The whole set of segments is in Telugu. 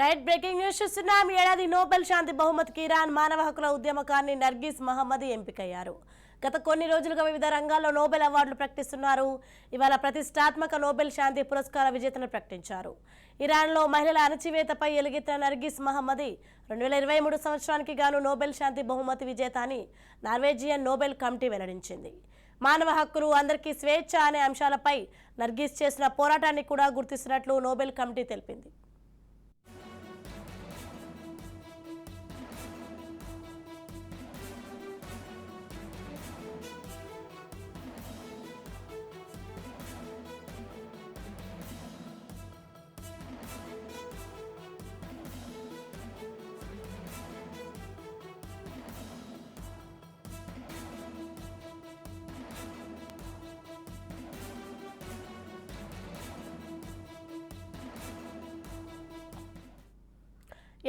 రైట్ బ్రేకింగ్ న్యూస్ చూస్తున్నాం. ఏడాది నోబెల్ శాంతి బహుమతికి ఇరాన్ మానవ హక్కుల ఉద్యమకారిణి నర్గీస్ మహమ్మద్ ఎంపికయ్యారు. గత కొన్ని రోజులుగా వివిధ రంగాల్లో నోబెల్ అవార్డులు ప్రకటిస్తున్నారు. ఇవాళ ప్రతిష్టాత్మక నోబెల్ శాంతి పురస్కార విజేతను ప్రకటించారు. ఇరాన్లో మహిళల అణచివేతపై ఎలుగెత్తిన నర్గిస్ మహమ్మది రెండు వేల ఇరవై మూడు సంవత్సరానికి గాను నోబెల్ శాంతి బహుమతి విజేత అని నార్వేజియన్ నోబెల్ కమిటీ వెల్లడించింది. మానవ హక్కులు అందరికీ స్వేచ్ఛ అనే అంశాలపై నర్గీస్ చేసిన పోరాటాన్ని కూడా గుర్తిస్తున్నట్లు నోబెల్ కమిటీ తెలిపింది.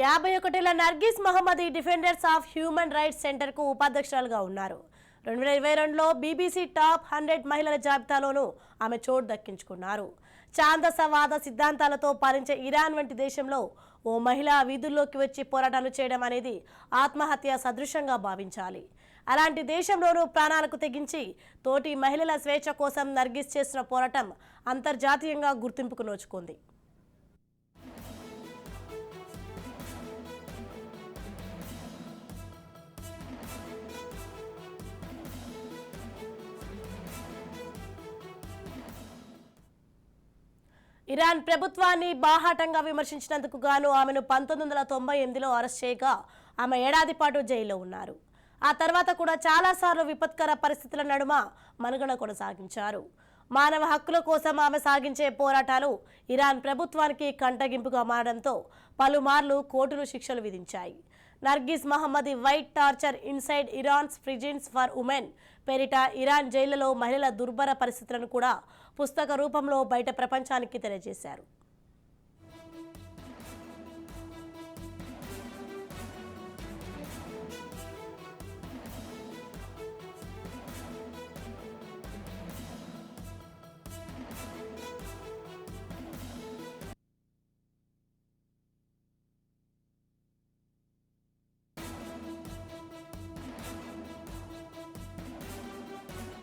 యాభై ఒకటేళ్ళ Narges Mohammad defenders of human rights సెంటర్కు ఉపాధ్యక్షురాలుగా ఉన్నారు. రెండు వేల ఇరవై రెండులో బీబీసీ టాప్ హండ్రెడ్ మహిళల జాబితాలోనూ ఆమె చోటు దక్కించుకున్నారు. ఛాందసవాద సిద్ధాంతాలతో పాలించే ఇరాన్ వంటి దేశంలో ఓ మహిళ వీధుల్లోకి వచ్చి పోరాటాలు చేయడం అనేది ఆత్మహత్య సదృశంగా భావించాలి. అలాంటి దేశంలోనూ ప్రాణాలకు తెగించి తోటి మహిళల స్వేచ్ఛ కోసం నర్గిస్ చేసిన పోరాటం అంతర్జాతీయంగా గుర్తింపుకు నోచుకుంది. ఇరాన్ ప్రభుత్వాన్ని బాహాటంగా విమర్శించినందుకు గాను ఆమెను పంతొమ్మిది వందల తొంభై ఎనిమిదిలో అరెస్ట్ చేయగా ఆమె ఏడాది పాటు జైల్లో ఉన్నారు. ఆ తర్వాత కూడా చాలాసార్లు విపత్కర పరిస్థితుల నడుమ మనుగడ కొనసాగించారు. మానవ హక్కుల కోసం ఆమె సాగించే పోరాటాలు ఇరాన్ ప్రభుత్వానికి కంటగింపుగా మారడంతో పలుమార్లు కోర్టులు శిక్షలు విధించాయి. Narges Mohammad white torture inside Iran's prisons for women. పేరిట ఇరాన్ జైళ్ళలో మహిళల దుర్భర పరిస్థితులను కూడా పుస్తక రూపంలో బయట ప్రపంచానికి తెలియజేశారు.